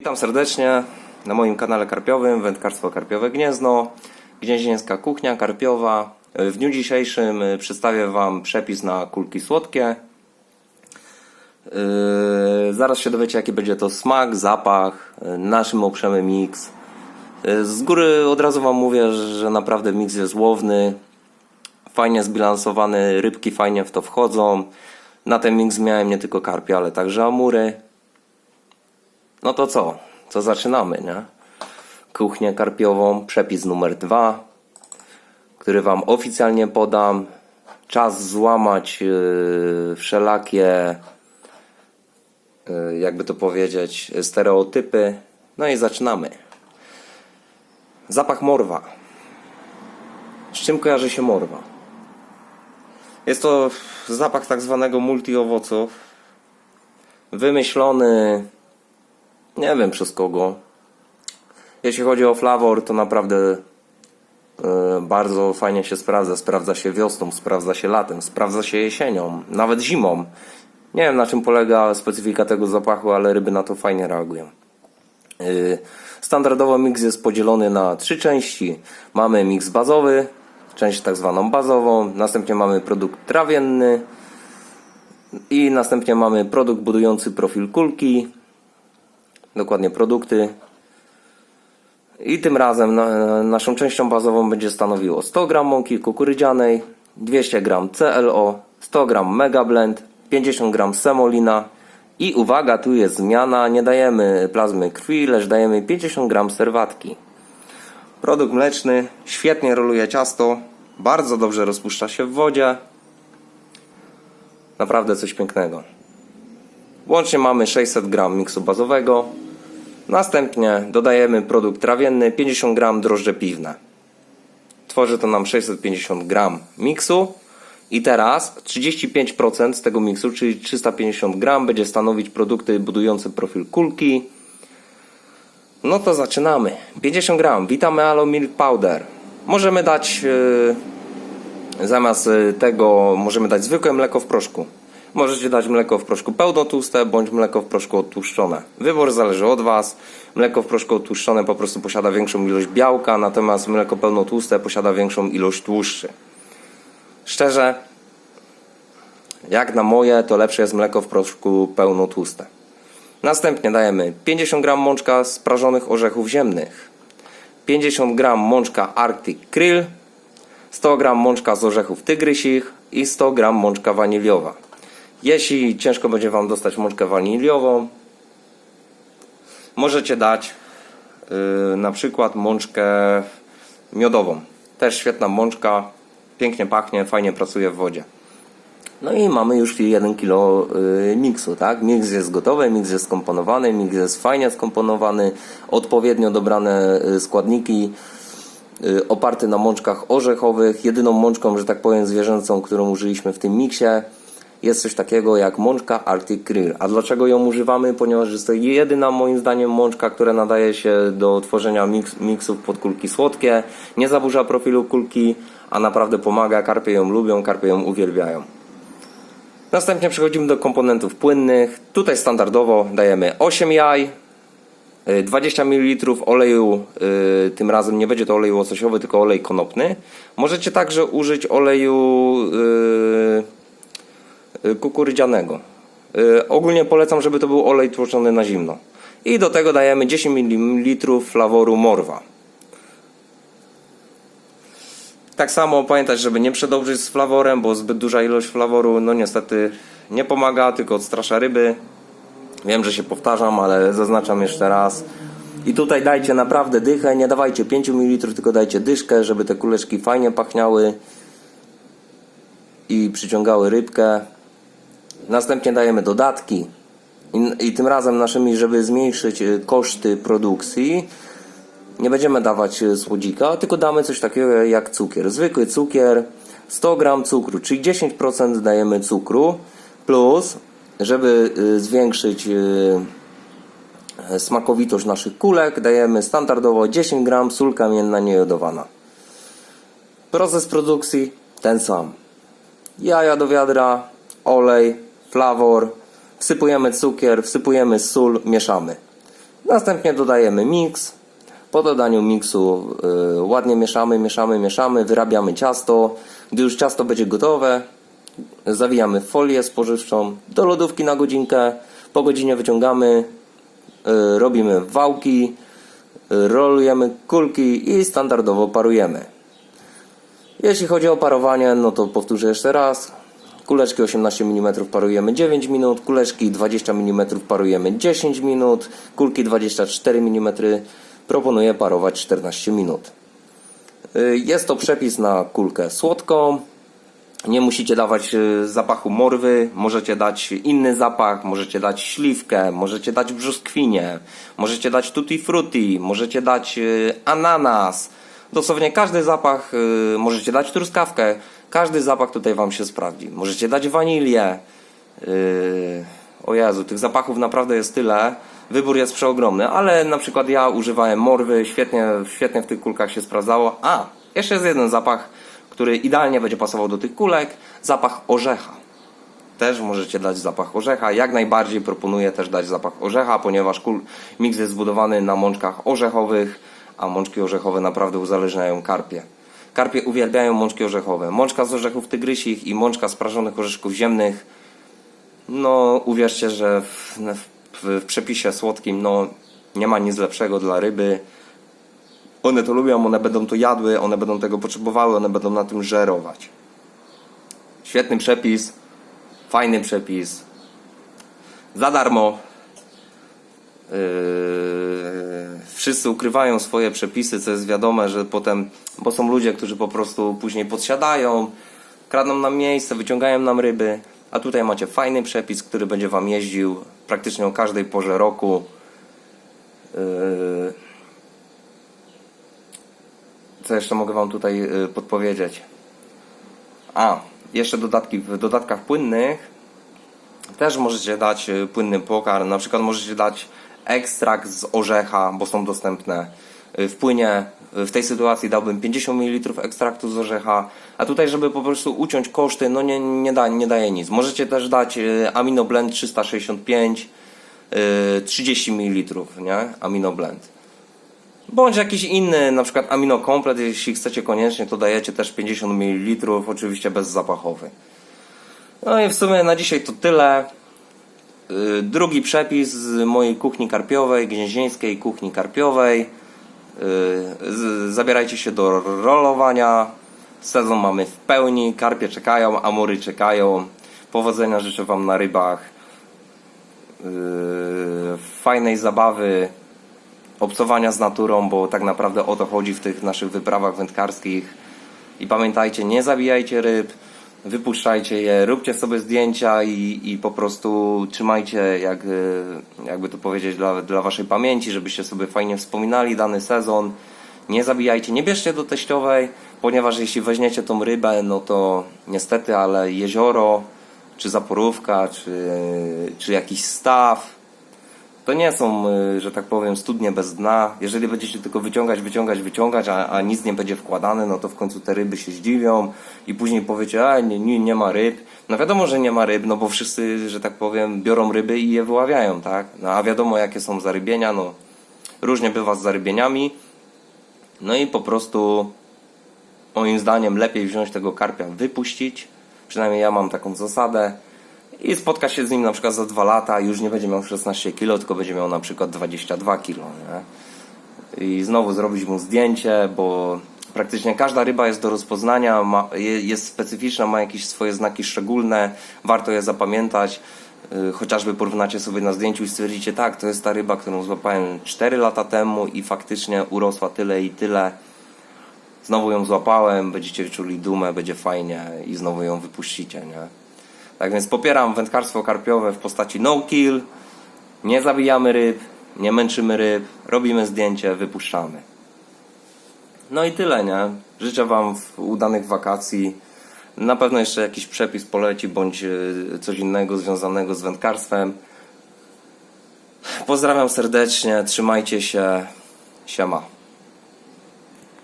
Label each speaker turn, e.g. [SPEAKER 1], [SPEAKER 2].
[SPEAKER 1] Witam serdecznie na moim kanale karpiowym Wędkarstwo Karpiowe Gniezno, Gnieźnieńska Kuchnia Karpiowa. W dniu dzisiejszym y, przedstawię Wam przepis na kulki słodkie. Yy, Zaraz się dowiecie jaki będzie to smak, zapach, yy, na czym oprzemy miks. Yy, Z góry od razu Wam mówię, że naprawdę miks jest łowny, fajnie zbilansowany, rybki fajnie w to wchodzą. Na ten miks miałem nie tylko karpie, ale także amury. No to co? Co zaczynamy, nie? Kuchnię karpiową, przepis numer dwa, który Wam oficjalnie podam. Czas złamać yy, wszelakie, yy, jakby to powiedzieć, stereotypy. No i zaczynamy. Zapach morwa. Z czym kojarzy się morwa? Jest to zapach tak zwanego multiowoców. Wymyślony nie wiem przez kogo. Jeśli chodzi o flawor, to naprawdę e, bardzo fajnie się sprawdza. Sprawdza się wiosną, sprawdza się latem, sprawdza się jesienią, nawet zimą. Nie wiem na czym polega specyfika tego zapachu, ale ryby na to fajnie reagują. Yy, Standardowo miks jest podzielony na trzy części. Mamy miks bazowy, część tak zwaną bazową, następnie mamy produkt trawienny i następnie mamy produkt budujący profil kulki, dokładnie produkty. I tym razem na, naszą częścią bazową będzie stanowiło 100 g mąki kukurydzianej, 200 g CLO, 100 g Mega Blend, 50 g semolina i uwaga, tu jest zmiana, nie dajemy plazmy krwi, lecz dajemy 50 g serwatki. Produkt mleczny, świetnie roluje ciasto, bardzo dobrze rozpuszcza się w wodzie. Naprawdę coś pięknego. Łącznie mamy 600 g miksu bazowego. Następnie dodajemy produkt trawienny 50 g drożdże piwne. Tworzy to nam 650 g miksu. I teraz 35% z tego miksu, czyli 350 g, będzie stanowić produkty budujące profil kulki. No to zaczynamy. 50 g Vitamin Alo Milk Powder. Możemy dać yy, zamiast y, tego możemy dać zwykłe mleko w proszku. Możecie dać mleko w proszku pełnotłuste bądź mleko w proszku odtłuszczone. Wybór zależy od Was. Mleko w proszku odtłuszczone po prostu posiada większą ilość białka, natomiast mleko pełnotłuste posiada większą ilość tłuszczy. Szczerze, jak na moje, to lepsze jest mleko w proszku pełnotłuste. Następnie dajemy 50 g mączka z prażonych orzechów ziemnych, 50 g mączka Arctic Krill, 100 g mączka z orzechów tygrysich i 100 g mączka waniliowa. Jeśli ciężko będzie Wam dostać mączkę waniliową, możecie dać yy, na przykład mączkę miodową. Też świetna mączka, pięknie pachnie, fajnie pracuje w wodzie. No i mamy już 1 kg y, miksu, tak? Miks jest gotowy, miks jest skomponowany, miks jest fajnie skomponowany, odpowiednio dobrane y, składniki, y, oparty na mączkach orzechowych. Jedyną mączką, że tak powiem, zwierzęcą, którą użyliśmy w tym miksie, jest coś takiego jak mączka Arctic Krill. A dlaczego ją używamy? Ponieważ jest to jedyna moim zdaniem mączka, która nadaje się do tworzenia miks, miksów pod kulki słodkie, nie zaburza profilu kulki, a naprawdę pomaga. Karpie ją lubią, karpie ją uwielbiają. Następnie przechodzimy do komponentów płynnych. Tutaj standardowo dajemy 8 jaj, y, 20 ml oleju, y, tym razem nie będzie to olej łososiowy, tylko olej konopny. Możecie także użyć oleju y, y, kukurydzianego. Y, Ogólnie polecam, żeby to był olej tłoczony na zimno. I do tego dajemy 10 ml flaworu morwa. Tak samo pamiętać, żeby nie przedobrzyć z flaworem, bo zbyt duża ilość flaworu no niestety nie pomaga, tylko odstrasza ryby. Wiem, że się powtarzam, ale zaznaczam jeszcze raz. I tutaj dajcie naprawdę dychę, nie dawajcie 5 ml, tylko dajcie dyszkę, żeby te kuleczki fajnie pachniały i przyciągały rybkę. Następnie dajemy dodatki. I, I tym razem naszymi, żeby zmniejszyć y, koszty produkcji, nie będziemy dawać e, słodzika, tylko damy coś takiego jak cukier. Zwykły cukier, 100 g cukru, czyli 10% dajemy cukru, plus, żeby e, zwiększyć e, smakowitość naszych kulek, dajemy standardowo 10 g sól kamienna niejodowana. Proces produkcji ten sam. Jaja do wiadra, olej, flawor, wsypujemy cukier, wsypujemy sól, mieszamy. Następnie dodajemy miks. Po dodaniu miksu y, ładnie mieszamy, mieszamy, mieszamy, wyrabiamy ciasto. Gdy już ciasto będzie gotowe, zawijamy folię spożywczą do lodówki na godzinkę. Po godzinie wyciągamy, y, robimy wałki, y, rolujemy kulki i standardowo parujemy. Jeśli chodzi o parowanie, no to powtórzę jeszcze raz. Kuleczki 18 mm parujemy 9 minut, kuleczki 20 mm parujemy 10 minut, kulki 24 mm proponuję parować 14 minut. Y, Jest to przepis na kulkę słodką. Nie musicie dawać y, zapachu morwy, możecie dać inny zapach, możecie dać śliwkę, możecie dać brzoskwinię, możecie dać tutti frutti, możecie dać y, ananas. Dosłownie każdy zapach, możecie dać truskawkę, każdy zapach tutaj Wam się sprawdzi. Możecie dać wanilię. y, O Jezu, tych zapachów naprawdę jest tyle. Wybór jest przeogromny, ale na przykład ja używałem morwy, świetnie, świetnie w tych kulkach się sprawdzało. A, jeszcze jest jeden zapach, który idealnie będzie pasował do tych kulek. Zapach orzecha. Też możecie dać zapach orzecha. Jak najbardziej proponuję też dać zapach orzecha, ponieważ kul, miks jest zbudowany na mączkach orzechowych, a mączki orzechowe naprawdę uzależniają karpie. Karpie uwielbiają mączki orzechowe. Mączka z orzechów tygrysich i mączka z prażonych orzeszków ziemnych. No, uwierzcie, że w, w, w przepisie słodkim no, nie ma nic lepszego dla ryby. One to lubią, one będą to jadły, one będą tego potrzebowały, one będą na tym żerować. Świetny przepis, fajny przepis, za darmo. Yy, wszyscy ukrywają swoje przepisy, co jest wiadome, że potem, bo są ludzie, którzy po prostu później podsiadają, kradną nam miejsce, wyciągają nam ryby, a tutaj macie fajny przepis, który będzie Wam jeździł praktycznie o każdej porze roku. Yy, co jeszcze mogę Wam tutaj y, podpowiedzieć? A, jeszcze dodatki w dodatkach płynnych też możecie dać y, płynny pokarm. Na przykład możecie dać ekstrakt z orzecha, bo są dostępne w płynie. Y, W tej sytuacji dałbym 50 ml ekstraktu z orzecha, a tutaj, żeby po prostu uciąć koszty, no nie, nie, da, nie daje nic. Możecie też dać y, Amino Blend 365, y, 30 ml, nie? Amino Blend. Bądź jakiś inny, na przykład amino komplet, jeśli chcecie koniecznie, to dajecie też 50 ml, oczywiście bezzapachowy. No i w sumie na dzisiaj to tyle. Yy, Drugi przepis z mojej kuchni karpiowej, gnieźnieńskiej kuchni karpiowej. Z- Zabierajcie się do rolowania. Sezon mamy w pełni, karpie czekają, amury czekają. Powodzenia życzę Wam na rybach. Yy, Fajnej zabawy obcowania z naturą, bo tak naprawdę o to chodzi w tych naszych wyprawach wędkarskich. I pamiętajcie, nie zabijajcie ryb, wypuszczajcie je, róbcie sobie zdjęcia i, i po prostu trzymajcie, jak, y, jakby to powiedzieć, dla, dla waszej pamięci, żebyście sobie fajnie wspominali dany sezon. Nie zabijajcie, nie bierzcie do teściowej, ponieważ jeśli weźmiecie tą rybę, no to niestety, ale jezioro, czy zaporówka, czy, czy jakiś staw, to nie są, y, że tak powiem, studnie bez dna. Jeżeli będziecie tylko wyciągać, wyciągać, wyciągać, a, a nic nie będzie wkładane, no to w końcu te ryby się zdziwią i później powiecie, a nie, nie, nie ma ryb. No wiadomo, że nie ma ryb, no bo wszyscy, że tak powiem, biorą ryby i je wyławiają, tak? No a wiadomo, jakie są zarybienia, no różnie bywa z zarybieniami. No i po prostu moim zdaniem lepiej wziąć tego karpia, wypuścić. Przynajmniej ja mam taką zasadę. I spotka się z nim na przykład za dwa lata, już nie będzie miał 16 kg, tylko będzie miał na przykład 22 kg. Nie? I znowu zrobić mu zdjęcie, bo praktycznie każda ryba jest do rozpoznania, ma, je- jest specyficzna, ma jakieś swoje znaki szczególne, warto je zapamiętać. Y, Chociażby porównacie sobie na zdjęciu i stwierdzicie, tak, to jest ta ryba, którą złapałem 4 lata temu i faktycznie urosła tyle i tyle. Znowu ją złapałem, będziecie czuli dumę, będzie fajnie i znowu ją wypuścicie, nie? Tak więc popieram wędkarstwo karpiowe w postaci no kill. Nie zabijamy ryb, nie męczymy ryb, robimy zdjęcie, wypuszczamy. No i tyle, nie? Życzę Wam udanych wakacji. Na pewno jeszcze jakiś przepis poleci, bądź e, coś innego związanego z wędkarstwem. Pozdrawiam serdecznie, trzymajcie się. Siema.